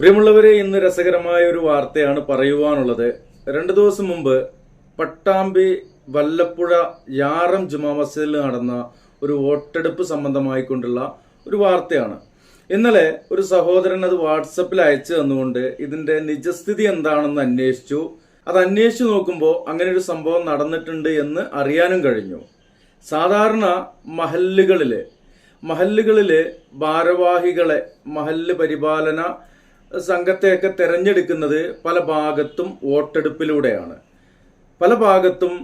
പ്രിയമുള്ളവരെ ഇന്ന് രസകരമായ ഒരു വാർത്തയാണ് പറയുവാനുള്ളത്. രണ്ടു ദിവസം മുമ്പ് പട്ടാമ്പി വല്ലപ്പുഴ യാറം ജുമാ മസ്ജിദിൽ നടന്ന ഒരു വോട്ടെടുപ്പ് സംബന്ധമായിക്കൊണ്ടുള്ള ഒരു വാർത്തയാണ്. ഇന്നലെ ഒരു സഹോദരൻ അത് വാട്സപ്പിൽ അയച്ചു തന്നുകൊണ്ട് ഇതിന്റെ നിജസ്ഥിതി എന്താണെന്ന് അന്വേഷിച്ചു. അത് അന്വേഷിച്ചു നോക്കുമ്പോൾ അങ്ങനെ ഒരു സംഭവം നടന്നിട്ടുണ്ട് എന്ന് അറിയാനും കഴിഞ്ഞു. സാധാരണ മഹല്ലുകളിൽ മഹല്ലുകളിൽ ഭാരവാഹികളെ മഹല്ല് പരിപാലന സംഘത്തെയൊക്കെ തിരഞ്ഞെടുക്കുന്നത് പല ഭാഗത്തും വോട്ടെടുപ്പിലൂടെയാണ്. പല ഭാഗത്തും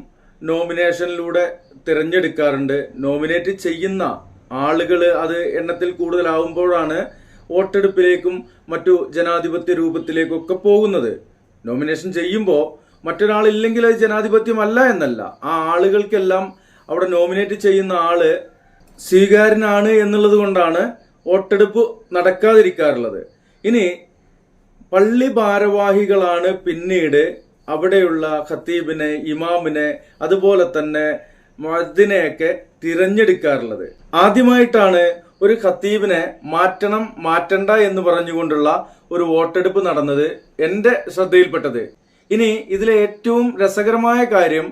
നോമിനേഷനിലൂടെ തിരഞ്ഞെടുക്കാറുണ്ട്. നോമിനേറ്റ് ചെയ്യുന്ന ആളുകൾ അത് എണ്ണത്തിൽ കൂടുതലാവുമ്പോഴാണ് വോട്ടെടുപ്പിലേക്കും മറ്റു ജനാധിപത്യ രൂപത്തിലേക്കും ഒക്കെ പോകുന്നത്. നോമിനേഷൻ ചെയ്യുമ്പോൾ മറ്റൊരാളില്ലെങ്കിൽ അത് ജനാധിപത്യമല്ല എന്നല്ല. ആ ആളുകൾക്കെല്ലാം അവിടെ നോമിനേറ്റ് ചെയ്യുന്ന ആൾ സ്വീകാരനാണ് എന്നുള്ളത് കൊണ്ടാണ് വോട്ടെടുപ്പ് നടക്കാതിരിക്കാറുള്ളത്. ഇനി പള്ളി ഭാരവാഹികളാണ് പിന്നീട് അവിടെയുള്ള ഖത്തീബിനെ ഇമാമിനെ അതുപോലെ തന്നെ മദ്ദിനെയൊക്കെ തിരഞ്ഞെടുക്കാറുള്ളത്. ആദ്യമായിട്ടാണ് ഒരു ഖത്തീബിനെ മാറ്റണം മാറ്റണ്ട എന്ന് പറഞ്ഞുകൊണ്ടുള്ള ഒരു വോട്ടെടുപ്പ് നടന്നത് എന്റെ ശ്രദ്ധയിൽപ്പെട്ടത്. ഇനി ഇതിലെ ഏറ്റവും രസകരമായ കാര്യം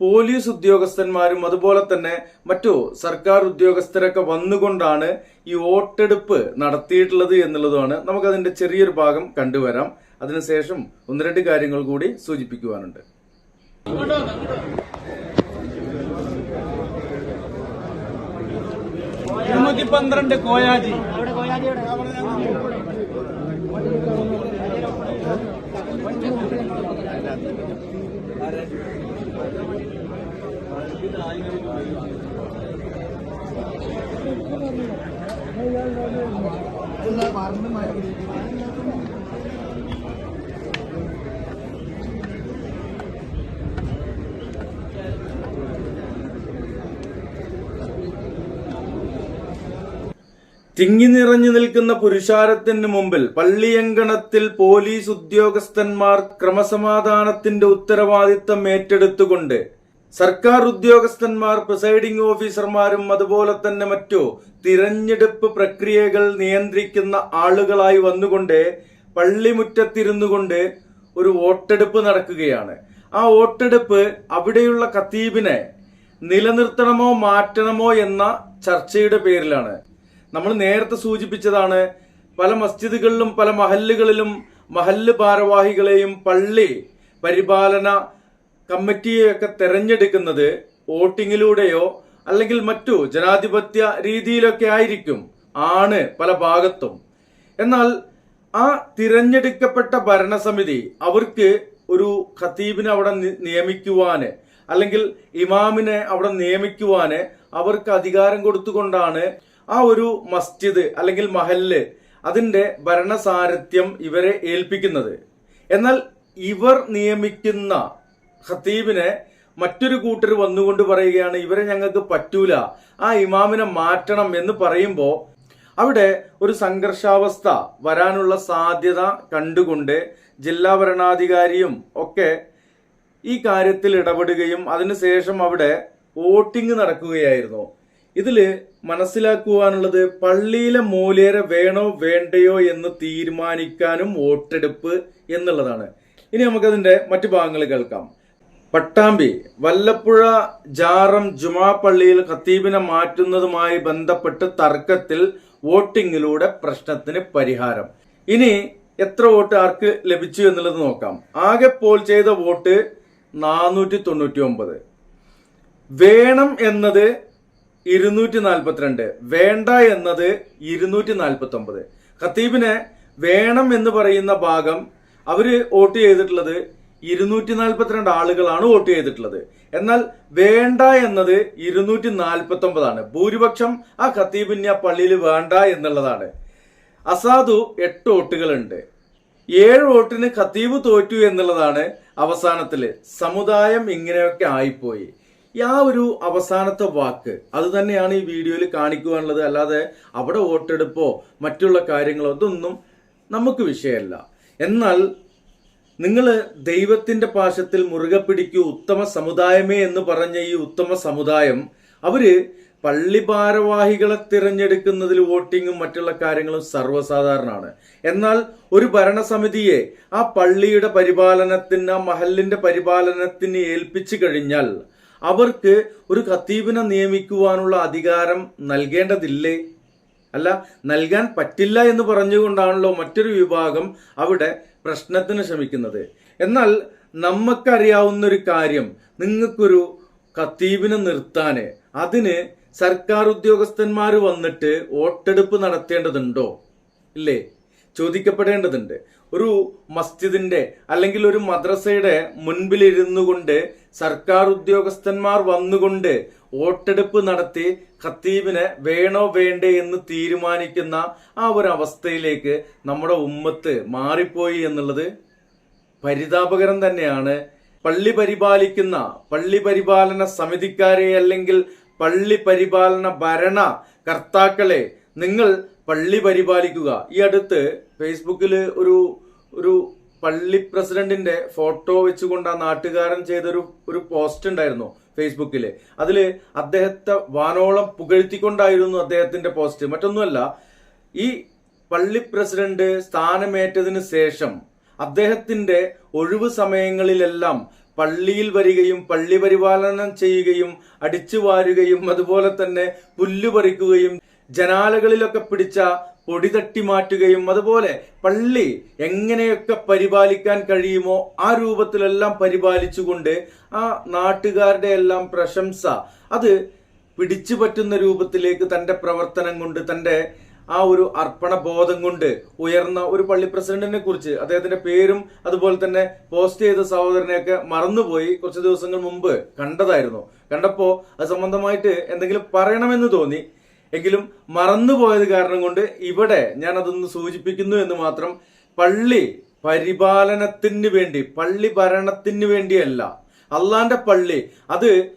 പോലീസ് ഉദ്യോഗസ്ഥന്മാരും അതുപോലെ തന്നെ മറ്റു സർക്കാർ ഉദ്യോഗസ്ഥരൊക്കെ വന്നുകൊണ്ടാണ് ഈ വോട്ടെടുപ്പ് നടത്തിയിട്ടുള്ളത് എന്നുള്ളതാണ് നമുക്കതിന്റെ ചെറിയൊരു ഭാഗം കണ്ടുവരാം. അതിനുശേഷം ഒന്ന് രണ്ട് കാര്യങ്ങൾ കൂടി സൂചിപ്പിക്കുവാനുണ്ട്. ഇരുന്നൂറ്റി പന്ത്രണ്ട് കോയാജി. തിങ്ങി നിറഞ്ഞു നിൽക്കുന്ന പുരുഷാരത്തിന് മുമ്പിൽ പള്ളിയങ്കണത്തിൽ പോലീസ് ഉദ്യോഗസ്ഥന്മാർ ക്രമസമാധാനത്തിന്റെ ഉത്തരവാദിത്തം ഏറ്റെടുത്തുകൊണ്ട് സർക്കാർ ഉദ്യോഗസ്ഥന്മാർ പ്രിസൈഡിംഗ് ഓഫീസർമാരും അതുപോലെ തന്നെ മറ്റു തിരഞ്ഞെടുപ്പ് പ്രക്രിയകൾ നിയന്ത്രിക്കുന്ന ആളുകളായി വന്നുകൊണ്ട് പള്ളിമുറ്റത്തിരുന്നു കൊണ്ട് ഒരു വോട്ടെടുപ്പ് നടക്കുകയാണ്. ആ വോട്ടെടുപ്പ് അവിടെയുള്ള കത്തീബിനെ നിലനിർത്തണമോ മാറ്റണമോ എന്ന ചർച്ചയുടെ പേരിലാണ്. നമ്മൾ നേരത്തെ സൂചിപ്പിച്ചതാണ് പല മസ്ജിദുകളിലും പല മഹല്ലുകളിലും മഹല്ല് ഭാരവാഹികളെയും പള്ളി പരിപാലന കമ്മിറ്റിയെയൊക്കെ തെരഞ്ഞെടുക്കുന്നത് വോട്ടിങ്ങിലൂടെയോ അല്ലെങ്കിൽ മറ്റു ജനാധിപത്യ രീതിയിലൊക്കെ ആയിരിക്കും ആണ് പല ഭാഗത്തും. എന്നാൽ ആ തിരഞ്ഞെടുക്കപ്പെട്ട ഭരണസമിതി അവർക്ക് ഒരു ഖത്തീബിനെ അവിടെ നിയമിക്കുവാന് അല്ലെങ്കിൽ ഇമാമിനെ അവിടെ നിയമിക്കുവാന് അവർക്ക് അധികാരം കൊടുത്തുകൊണ്ടാണ് ആ ഒരു മസ്ജിദ് അല്ലെങ്കിൽ മഹല്ല് അതിന്റെ ഭരണസാരഥ്യം ഇവരെ ഏൽപ്പിക്കുന്നത്. എന്നാൽ ഇവർ നിയമിക്കുന്ന ഖത്തീബിനെ മറ്റൊരു കൂട്ടർ വന്നുകൊണ്ട് പറയുകയാണ് ഇവരെ ഞങ്ങൾക്ക് പറ്റൂല. ആ ഇമാമിനെ മാറ്റണം എന്ന് പറയുമ്പോൾ അവിടെ ഒരു സംഘർഷാവസ്ഥ വരാനുള്ള സാധ്യത കണ്ടുകൊണ്ട് ജില്ലാ ഭരണാധികാരിയും ഒക്കെ ഈ കാര്യത്തിൽ ഇടപെടുകയും അതിനുശേഷം അവിടെ വോട്ടിംഗ് നടക്കുകയായിരുന്നു. ഇതിൽ മനസ്സിലാക്കുവാനുള്ളത് പള്ളിയിലെ മൂലേരെ വേണോ വേണ്ടയോ എന്ന് തീരുമാനിക്കാനും വോട്ടെടുപ്പ് എന്നുള്ളതാണ്. ഇനി നമുക്കതിന്റെ മറ്റു ഭാഗങ്ങൾ കേൾക്കാം. പട്ടാമ്പി വല്ലപ്പുഴ ജാറം ജുമാ പള്ളിയിൽ ഖത്തീബിനെ മാറ്റുന്നതുമായി ബന്ധപ്പെട്ട് തർക്കത്തിൽ വോട്ടിങ്ങിലൂടെ പ്രശ്നത്തിന് പരിഹാരം. ഇനി എത്ര വോട്ട് ആർക്ക് ലഭിച്ചു എന്നുള്ളത് നോക്കാം. ആകെ പോൾ ചെയ്ത വോട്ട് നാനൂറ്റി തൊണ്ണൂറ്റി ഒമ്പത് വേണം എന്നത് ഇരുന്നൂറ്റി നാൽപ്പത്തിരണ്ട് വേണ്ട എന്നത് ഇരുന്നൂറ്റി നാൽപ്പത്തി ഒമ്പത് ഖത്തീബിനെ വേണം എന്ന് പറയുന്ന ഭാഗം അവർ വോട്ട് ചെയ്തിട്ടുള്ളത് ഇരുന്നൂറ്റി നാൽപ്പത്തിരണ്ട് ആളുകളാണ് വോട്ട് ചെയ്തിട്ടുള്ളത്. എന്നാൽ വേണ്ട എന്നത് ഇരുന്നൂറ്റി നാൽപ്പത്തി ഒമ്പതാണ് ഭൂരിപക്ഷം ആ ഖത്തീബിന്യ പള്ളിയിൽ വേണ്ട എന്നുള്ളതാണ്. അസാധു എട്ട് വോട്ടുകളുണ്ട്. ഏഴ് വോട്ടിന് ഖത്തീബ് തോറ്റു എന്നുള്ളതാണ് അവസാനത്തിൽ സമുദായം ഇങ്ങനെയൊക്കെ ആയിപ്പോയി. ആ ഒരു അവസാനത്തെ വാക്ക് അത് തന്നെയാണ് ഈ വീഡിയോയിൽ കാണിക്കുവാനുള്ളത്. അല്ലാതെ അവിടെ വോട്ടെടുപ്പോ മറ്റുള്ള കാര്യങ്ങളോ അതൊന്നും നമുക്ക് വിഷയമല്ല. എന്നാൽ നിങ്ങൾ ദൈവത്തിന്റെ പാശത്തിൽ മുറുകെ പിടിക്കൂ ഉത്തമ സമുദായമേ എന്ന് പറഞ്ഞ ഈ ഉത്തമ സമുദായം അവർ പള്ളി ഭാരവാഹികളെ തിരഞ്ഞെടുക്കുന്നതിൽ വോട്ടിങ്ങും മറ്റുള്ള കാര്യങ്ങളും സർവസാധാരണമാണ്. എന്നാൽ ഒരു ഭരണസമിതിയെ ആ പള്ളിയുടെ പരിപാലനത്തിന് ആ മഹലിന്റെ പരിപാലനത്തിന് ഏൽപ്പിച്ചു കഴിഞ്ഞാൽ അവർക്ക് ഒരു ഖത്തീബിനെ നിയമിക്കുവാനുള്ള അധികാരം നൽകേണ്ടതില്ലേ? അല്ല നൽകാൻ പറ്റില്ല എന്ന് പറഞ്ഞുകൊണ്ടാണല്ലോ മറ്റൊരു വിഭാഗം അവിടെ പ്രശ്നത്തിന് ശ്രമിക്കുന്നത്. എന്നാൽ നമുക്കറിയാവുന്ന ഒരു കാര്യം നിങ്ങൾക്കൊരു ഖത്തീബിനെ നിർത്താന് അതിന് സർക്കാർ ഉദ്യോഗസ്ഥന്മാർ വന്നിട്ട് വോട്ടെടുപ്പ് നടത്തേണ്ടതുണ്ടോ? ഇല്ലേ? ചോദിക്കപ്പെടേണ്ടതുണ്ട്. ഒരു മസ്ജിദിന്റെ അല്ലെങ്കിൽ ഒരു മദ്രസയുടെ മുൻപിലിരുന്നു കൊണ്ട് സർക്കാർ ഉദ്യോഗസ്ഥന്മാർ വന്നുകൊണ്ട് വോട്ടെടുപ്പ് നടത്തി ഖത്തീബിനെ വേണോ വേണ്ടേ എന്ന് തീരുമാനിക്കുന്ന ആ ഒരു അവസ്ഥയിലേക്ക് നമ്മുടെ ഉമ്മത്ത് മാറിപ്പോയി എന്നുള്ളത് പരിതാപകരം തന്നെയാണ്. പള്ളി പരിപാലിക്കുന്ന പള്ളി പരിപാലന സമിതിക്കാരെ അല്ലെങ്കിൽ പള്ളി പരിപാലന ഭരണ കർത്താക്കളെ നിങ്ങൾ പള്ളി പരിപാലിക്കുക. ഈ അടുത്ത് ഫേസ്ബുക്കിൽ ഒരു ഒരു പള്ളി പ്രസിഡന്റിന്റെ ഫോട്ടോ വെച്ചുകൊണ്ട് ആ നാട്ടുകാരൻ ചെയ്തൊരു ഒരു പോസ്റ്റ് ഉണ്ടായിരുന്നു ഫേസ്ബുക്കിൽ അതിൽ അദ്ദേഹത്തെ വാനോളം പുകഴ്ത്തിക്കൊണ്ടായിരുന്നു അദ്ദേഹത്തിന്റെ പോസ്റ്റ്. മറ്റൊന്നുമല്ല ഈ പള്ളി പ്രസിഡന്റ് സ്ഥാനമേറ്റതിന് ശേഷം അദ്ദേഹത്തിന്റെ ഒഴിവു സമയങ്ങളിലെല്ലാം പള്ളിയിൽ വരികയും പള്ളി പരിപാലനം ചെയ്യുകയും അടിച്ചു വാരുകയും അതുപോലെ തന്നെ പുല്ലു പറിക്കുകയും ജനാലകളിലൊക്കെ പിടിച്ച പൊടി തട്ടി മാറ്റുകയും അതുപോലെ പള്ളി എങ്ങനെയൊക്കെ പരിപാലിക്കാൻ കഴിയുമോ ആ രൂപത്തിലെല്ലാം പരിപാലിച്ചുകൊണ്ട് ആ നാട്ടുകാരുടെ എല്ലാം പ്രശംസ അത് പിടിച്ചു പറ്റുന്ന രൂപത്തിലേക്ക് തന്റെ പ്രവർത്തനം കൊണ്ട് തന്റെ ആ ഒരു അർപ്പണ ബോധം കൊണ്ട് ഉയർന്ന ഒരു പള്ളി പ്രസിഡന്റിനെ കുറിച്ച് അദ്ദേഹത്തിന്റെ പേരും അതുപോലെ തന്നെ പോസ്റ്റ് ചെയ്ത സഹോദരനെയൊക്കെ മറന്നുപോയി കുറച്ച് ദിവസങ്ങൾ മുമ്പ് കണ്ടതായിരുന്നു. കണ്ടപ്പോ അത് സംബന്ധമായിട്ട് എന്തെങ്കിലും പറയണമെന്ന് തോന്നി. എങ്കിലും മറന്നുപോയത് കാരണം കൊണ്ട് ഇവിടെ ഞാൻ അതൊന്ന് സൂചിപ്പിക്കുന്നു എന്ന് മാത്രം പള്ളി പരിപാലനത്തിന് വേണ്ടി പള്ളി ഭരണത്തിന് വേണ്ടിയല്ല. അള്ളാന്റെ പള്ളി. അത്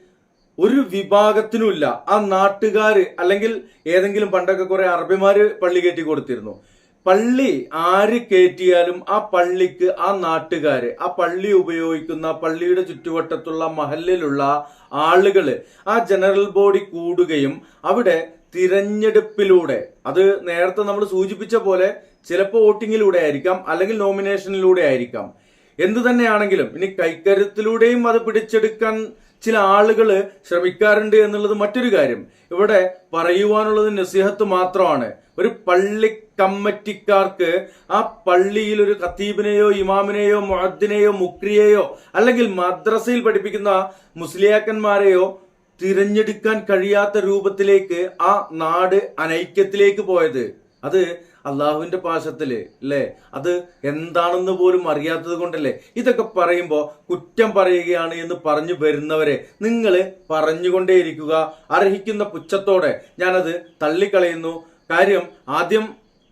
ഒരു വിഭാഗത്തിനുമില്ല. ആ നാട്ടുകാര് അല്ലെങ്കിൽ ഏതെങ്കിലും പണ്ടൊക്കെ കുറെ അറബിമാര് പള്ളി കയറ്റി കൊടുത്തിരുന്നു. പള്ളി ആര് കയറ്റിയാലും ആ പള്ളിക്ക് ആ നാട്ടുകാര് ആ പള്ളി ഉപയോഗിക്കുന്ന പള്ളിയുടെ ചുറ്റുവട്ടത്തുള്ള മഹലിലുള്ള ആളുകൾ ആ ജനറൽ ബോഡി കൂടുകയും അവിടെ തിരഞ്ഞെടുപ്പിലൂടെ. അത് നേരത്തെ നമ്മൾ സൂചിപ്പിച്ച പോലെ ചിലപ്പോൾ വോട്ടിങ്ങിലൂടെ ആയിരിക്കാം അല്ലെങ്കിൽ നോമിനേഷനിലൂടെ ആയിരിക്കാം. എന്തു തന്നെയാണെങ്കിലും ഇനി കൈക്കരുത്തിലൂടെയും അത് പിടിച്ചെടുക്കാൻ ചില ആളുകൾ ശ്രമിക്കാറുണ്ട് എന്നുള്ളത് മറ്റൊരു കാര്യം. ഇവിടെ പറയുവാനുള്ളത് നസിഹത്ത് മാത്രമാണ്. ഒരു പള്ളി കമ്മിറ്റിക്കാർക്ക് ആ പള്ളിയിൽ ഒരു ഖത്തീബിനെയോ ഇമാമിനെയോ മുഅദ്ദിനെയോ മുക്രിയെയോ അല്ലെങ്കിൽ മദ്രസയിൽ പഠിപ്പിക്കുന്ന മുസ്ലിയാക്കന്മാരെയോ തിരഞ്ഞെടുക്കാൻ കഴിയാത്ത രൂപത്തിലേക്ക് ആ നാട് അനൈക്യത്തിലേക്ക് പോയത്. അത് അള്ളാഹുവിന്റെ പാശത്തിൽ അല്ലേ അത് എന്താണെന്ന് പോലും അറിയാത്തത് കൊണ്ടല്ലേ? ഇതൊക്കെ പറയുമ്പോൾ കുറ്റം പറയുകയാണ് എന്ന് പറഞ്ഞു വരുന്നവരെ നിങ്ങൾ പറഞ്ഞുകൊണ്ടേയിരിക്കുക. അർഹിക്കുന്ന പുച്ഛത്തോടെ ഞാനത് തള്ളിക്കളയുന്നു. കാര്യം ആദ്യം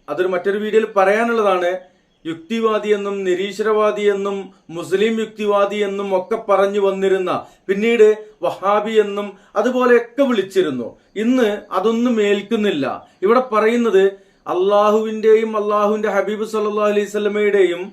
അതൊരു മറ്റൊരു വീഡിയോയിൽ പറയാനുള്ളതാണ്. യുക്തിവാദി എന്നും നിരീശ്വരവാദി എന്നും മുസ്ലിം യുക്തിവാദി എന്നും ഒക്കെ പറഞ്ഞു വന്നിരുന്ന പിന്നീട് വഹാബി എന്നും അതുപോലെയൊക്കെ വിളിച്ചിരുന്നു. ഇന്ന് അതൊന്നും ഏൽക്കുന്നില്ല. ഇവിടെ പറയുന്നത് അള്ളാഹുവിന്റെയും അള്ളാഹുവിന്റെ ഹബീബ് സല്ലാ അലൈഹി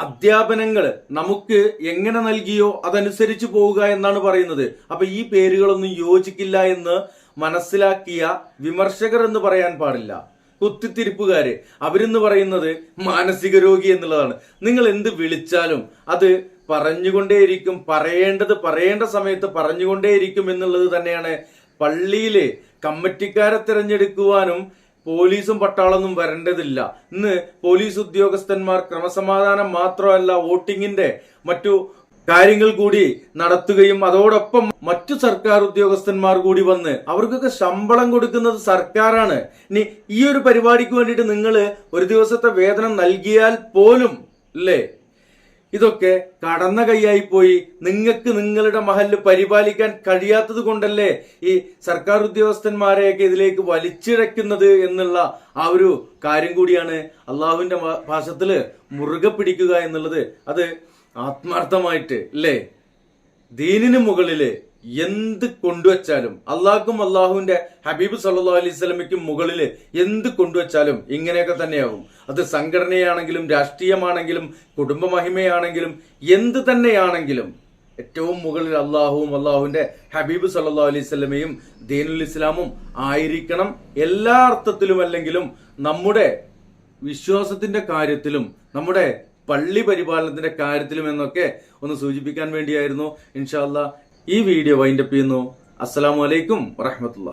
അധ്യാപനങ്ങൾ നമുക്ക് എങ്ങനെ നൽകിയോ അതനുസരിച്ച് പോവുക എന്നാണ് പറയുന്നത്. അപ്പൊ ഈ പേരുകളൊന്നും യോജിക്കില്ല എന്ന് മനസ്സിലാക്കിയ വിമർശകർ എന്ന് പറയാൻ പാടില്ല. കുത്തിത്തിരിപ്പുകാര്. അവരെന്ന് പറയുന്നത് മാനസിക രോഗി എന്നുള്ളതാണ്. നിങ്ങൾ എന്ത് വിളിച്ചാലും അത് പറഞ്ഞുകൊണ്ടേയിരിക്കും പറയേണ്ടത് പറയേണ്ട സമയത്ത് പറഞ്ഞുകൊണ്ടേയിരിക്കും എന്നുള്ളത് തന്നെയാണ്. പള്ളിയിലെ കമ്മിറ്റിക്കാരെ തിരഞ്ഞെടുക്കുവാനും പോലീസും പട്ടാളൊന്നും വരേണ്ടതില്ല. ഇന്ന് പോലീസ് ഉദ്യോഗസ്ഥന്മാർ ക്രമസമാധാനം മാത്രമല്ല വോട്ടിങ്ങിന്റെ മറ്റു കാര്യങ്ങൾ കൂടി നടത്തുകയും അതോടൊപ്പം മറ്റു സർക്കാർ ഉദ്യോഗസ്ഥന്മാർ കൂടി വന്ന് അവർക്കൊക്കെ ശമ്പളം കൊടുക്കുന്നത് സർക്കാരാണ്. ഇനി ഈ ഒരു പരിപാടിക്ക് വേണ്ടിയിട്ട് നിങ്ങൾ ഒരു ദിവസത്തെ വേതനം നൽകിയാൽ പോലും അല്ലേ? ഇതൊക്കെ കടന്ന കൈയായി പോയി. നിങ്ങൾക്ക് നിങ്ങളുടെ മഹൽ പരിപാലിക്കാൻ കഴിയാത്തത് കൊണ്ടല്ലേ ഈ സർക്കാർ ഉദ്യോഗസ്ഥന്മാരെയൊക്കെ ഇതിലേക്ക് വലിച്ചിഴക്കുന്നത് എന്നുള്ള ആ ഒരു കാര്യം കൂടിയാണ് അള്ളാഹുവിന്റെ ഭാഷത്തിൽ മുറുകെ പിടിക്കുക എന്നുള്ളത്. അത് ആത്മാർത്ഥമായിട്ട് അല്ലേ ദീനിന് മുകളിൽ എന്ത് കൊണ്ടുവച്ചാലും അള്ളാഹ്ക്കും അള്ളാഹുവിന്റെ ഹബീബ് സല്ലാ അലൈഹി മുകളിൽ എന്ത് കൊണ്ടുവച്ചാലും ഇങ്ങനെയൊക്കെ തന്നെയാവും. അത് സംഘടനയാണെങ്കിലും രാഷ്ട്രീയമാണെങ്കിലും കുടുംബ മഹിമയാണെങ്കിലും എന്ത് തന്നെയാണെങ്കിലും ഏറ്റവും മുകളിൽ അള്ളാഹുവും അള്ളാഹുവിന്റെ ഹബീബ് സല്ലാ അലൈഹി ദീനുൽ ഇസ്ലാമും ആയിരിക്കണം. എല്ലാ അർത്ഥത്തിലും അല്ലെങ്കിലും നമ്മുടെ വിശ്വാസത്തിന്റെ കാര്യത്തിലും നമ്മുടെ പള്ളി പരിപാലനത്തിന്റെ കാര്യത്തിലും എന്നൊക്കെ ഒന്ന് സൂചിപ്പിക്കാൻ വേണ്ടിയായിരുന്നു. ഇൻഷാല്ല ഈ വീഡിയോ വൈൻഡപ്പ് ചെയ്യുന്നു. അസ്സാം വലൈക്കും വറഹമത്തുള്ള